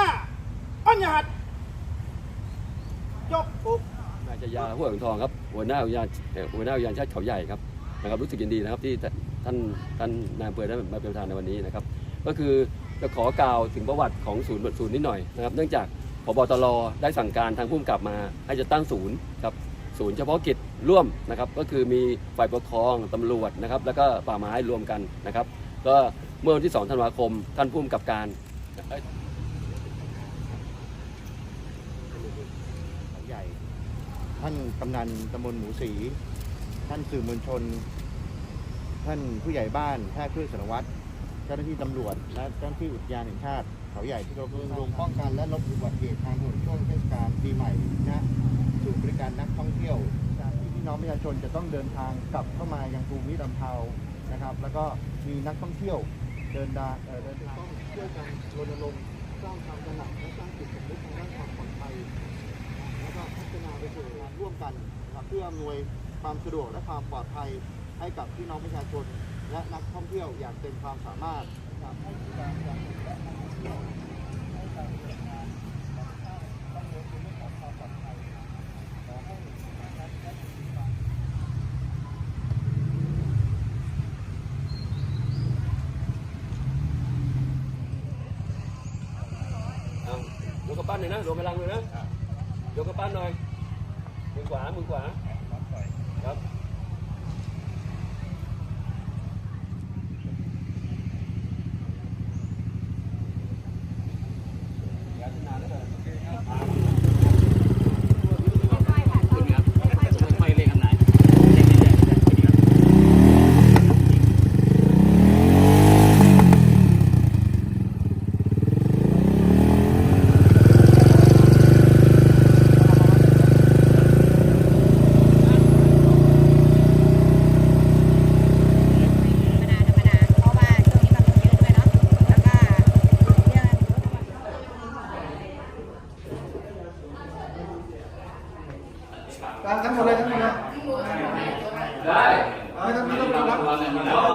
ห้าอัญญาหัดยกปุกนายชยาห้วยหงทองครับหัวหน้าอุทยานหัวหน้าอุทยานชาติเขาใหญ่ครับนะครับรู้สึกยินดีนะครับที่ท่านท่านนายอำเภอได้มาเป็นประธานในวันนี้นะครับ ก็คือจะขอกล่าวถึงประวัติของศูนย์ศูนย์นิดหน่อยนะครับ เนื่องจากพบตรได้สั่งการทางผู้กำกับมา ให้จะตั้งศูนย์ครับศูนย์เฉพาะกิจร่วมนะครับ ก็คือมีฝ่ายปกครองตำรวจนะครับ แล้วก็ป่าไม้รวมกันนะครับ ก็เมื่อวันที่ 2 ธันวาคม ท่านผู้กำกับการเอ้ย เขาใหญ่ ท่านกำนันตำบลหมูสี ท่านสื่อมวลชน ท่านผู้ใหญ่บ้านแพทย์พืชสารวัตรเจ้าหน้าที่ตำรวจ และเจ้าหน้าที่อุทยานแห่งชาติ เขาใหญ่ที่เรารณรงค์ป้องกันและลดอุบัติเหตุทางถนนช่วงเทศกาลปีใหม่นะสู่บริการนักท่องเที่ยวที่พี่น้องประชาชนจะต้องเดินทางกลับเข้ามายังภูมิลำเนานะครับ แล้วก็มีนักท่องเที่ยวเดินดาเดินทางต้องช่วยกันรณรงค์สร้างความตระหนักและสร้างจิตสำนึกทางด้านความปลอดภัย ฒนาไปสู่งานร่วมกันนะครับเพื่ออำนวยความสะดวกและความปลอดภัยให้กับพี่น้องประชาชน และนักท่องเที่ยวอย่างเต็มความสามารถนะครับให้บริการอย่างถูกและนักท่องเที่ยวให้การเดินทางของท่านต้องเน้นในเรื่องของความปลอดภัยขอให้นะครับและปฏิบัติเอายกกระปั้นหน่อยนะรวมพลังเลยนะ ยกกระปั้นห ทั้งหมดเลยทั้งหมดเลยได้ เอาให้ทั้งหมดเลยครับ